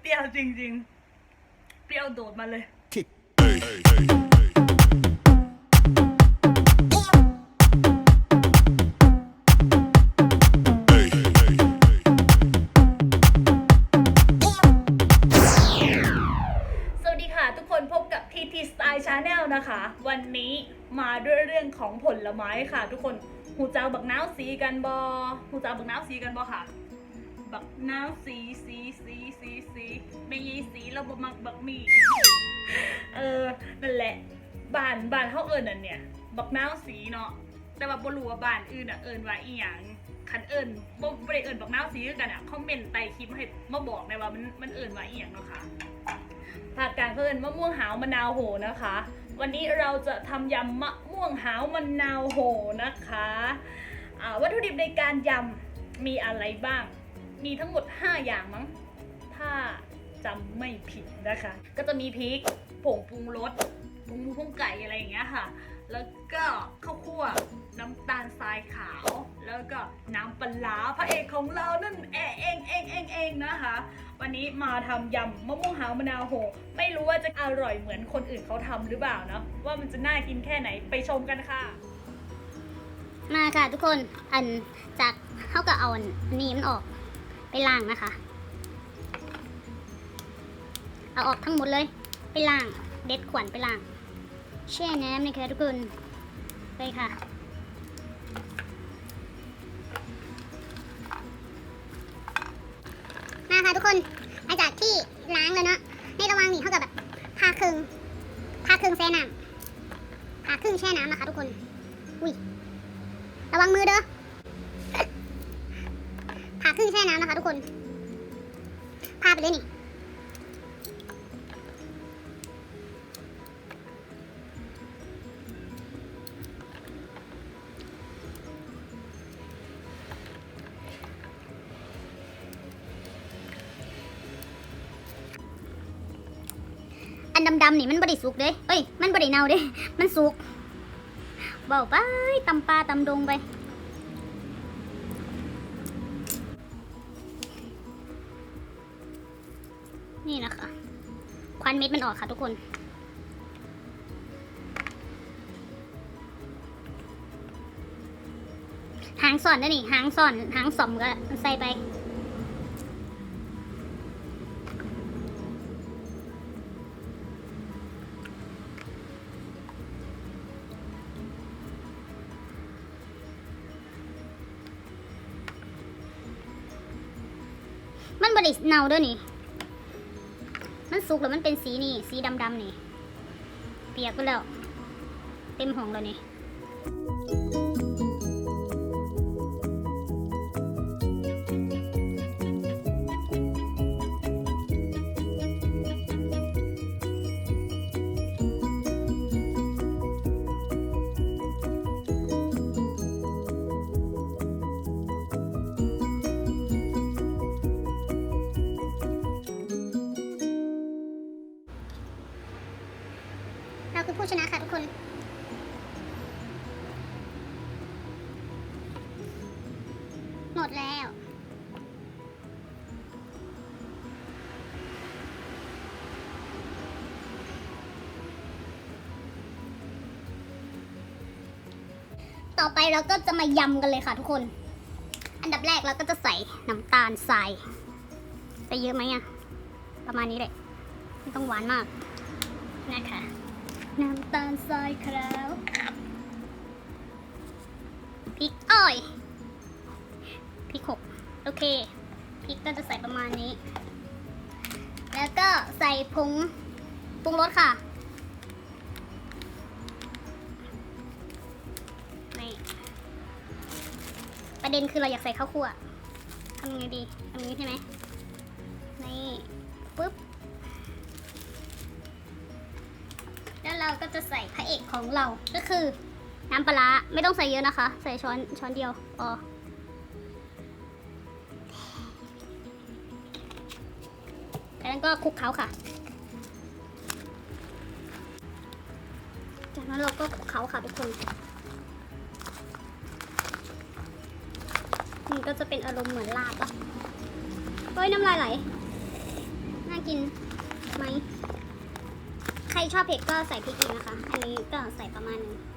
เปรี้ยวจริง ๆ เปรี้ยวโดดมาเลยสวัสดีค่ะทุกคนพบกับ TT Style Channel นะคะ วันนี้มาด้วยเรื่องของผลไม้ค่ะ ทุกคนหูเจ้าบักน้าวสีกันบอหูเจ้าบักน้าวสีกันบอค่ะ บักน้าวสีสีสีสีสีไม่ยีสีแล้วบมักบักมี เออนั่นแหละบ้านบ้านเขาเอิญนั่นเนี่ย บักน้าวสีเนาะแต่ว่าบ่รู้ว่าบ้านอื่นอะเอิญว่าอีหยังคันเอิญบ่บ่ได้เอิญบักน้าวสีคือกันอะคอมเมนต์ใต้คลิปให้มาบอกในอยว่ามันมันเอิญว่าอีหยังเนาะค่ะผักกาดเพิ่นมะม่วงหาวมะนาวโหนะคะ วันนี้เราจะทำยำมะม่วงหาวมะนาวโหนะคะวัตถุดิบในการยำมีอะไรบ้าง มีทั้งหมด 5 อย่างมั้ง ถ้าจำไม่ผิดนะคะ ก็จะมีพริกผงปรุงรสปรุงหมูปรุงไก่อะไรอย่างเงี้ยค่ะ แล้วก็ข้าวคั่วน้ำตาลทรายขาว แล้วก็น้ำปลาพระเอกของเรานั่นเองเองเองเองเองนะคะ วันนี้มาทำยำมะม่วงหาวมะนาวโห ไม่รู้ว่าจะอร่อยเหมือนคนอื่นเขาทำหรือเปล่าเนาะว่ามันจะน่ากินแค่ไหนไปชมกันค่ะ มาค่ะทุกคนอันจากเขาก็เอาอันนี้มันออก ไปล้างนะคะ เอาออกทั้งหมดเลย ไปล้าง เด็ดขวัญไปล้าง แช่น้ำนะคะทุกคน ไปค่ะ มาค่ะทุกคนหลังจากที่ล้างแล้วเนาะ ในระหว่างนี้เขาก็แบบพาครึ่งพาครึ่งแช่น้ำพาครึ่งแช่น้ำนะคะทุกคน อุ้ยระวังมือเด้อ ผ่าครึ่งแช่น้ำนะคะทุกคนพาไปเลยนี่อันดำๆนี่มันบริสุกเด้เอ้ย มันบริเนาเด้ มันสุกเบาไปตำปลาตำดงไป ม็ดมันออกค่ะทุกคน หางส่อนด้นี่หางส่อนหางสมก็ใส่ไปมันบริสเนาด้วยนี่ สุกแล้วมันเป็นสีนี่ สีดำๆนี่ เปียกไปแล้ว เต็มห้องแล้วนี่ ดแล้ว ต่อไปเราก็จะมายำกันเลยค่ะทุกคน อันดับแรกเราก็จะใส่น้ำตาลทรายใส่เยอะไหมอะประมาณนี้เลยไม่ต้องหวานมากนะคะน้ำตาลทรายขาวพริกอ้อย โอเคพริกก็จะใส่ประมาณนี้ แล้วก็ใส่ผงปรุงรสค่ะนี่ประเด็นคือเราอยากใส่ข้าวคั่วทำยังไงดีทำย่างนี้ใช่ไหมนี่ปุ๊บ แล้วเราก็จะใส่พระเอกของเราก็คือน้ำปลาร้าไม่ต้องใส่เยอะนะคะ ใส่ช้อนช้อนเดียวพอ จากนั้นก็คลุกเคล้าค่ะ จากนั้นเราก็คลุกเคล้าค่ะทุกคนนี่ก็จะเป็นอารมณ์เหมือนลาบอะเฮ้ยน้ำลายไหล น่ากินไหม ใครชอบเผ็ดก็ใส่พริกอีกนะคะ อันนี้ก็ใส่ประมาณนึง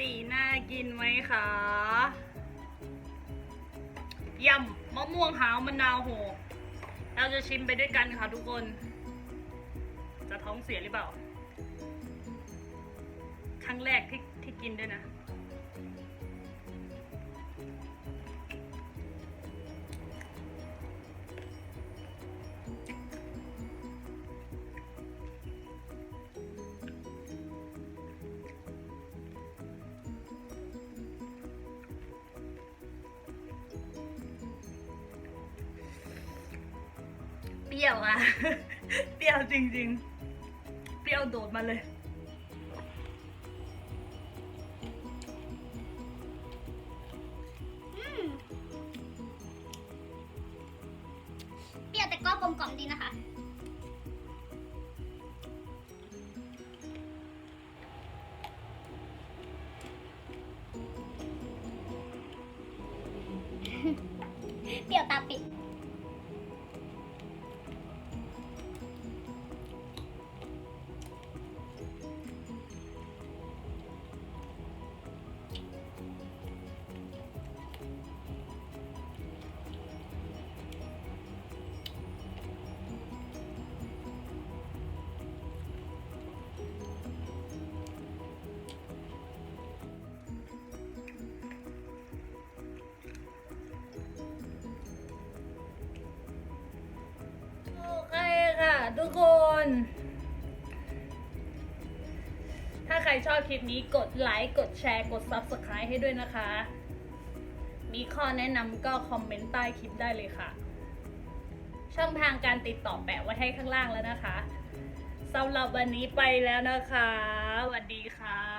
สีน่ากินไหมคะยำมะม่วงหาวมะนาวโหเราจะชิมไปด้วยกันค่ะทุกคน จะท้องเสียหรือเปล่า ครั้งแรกที่ที่กินด้วยนะ รี้ยวอะเปรี้ยวจริงๆ เปรี้ยวโดดมาเลย เปรี้ยวแต่ก็กลมกล่อมดีนะคะเถ้าใครชอบคลิปนี้กดไลค์ กดแชร์ กด Subscribe ให้ด้วยนะคะ มีข้อแนะนำก็คอมเมนต์ใต้คลิปได้เลยค่ะ ช่องทางการติดต่อแปะไว้ให้ข้างล่างแล้วนะคะสำหรับวันนี้ไปแล้วนะคะสวัสดีค่ะ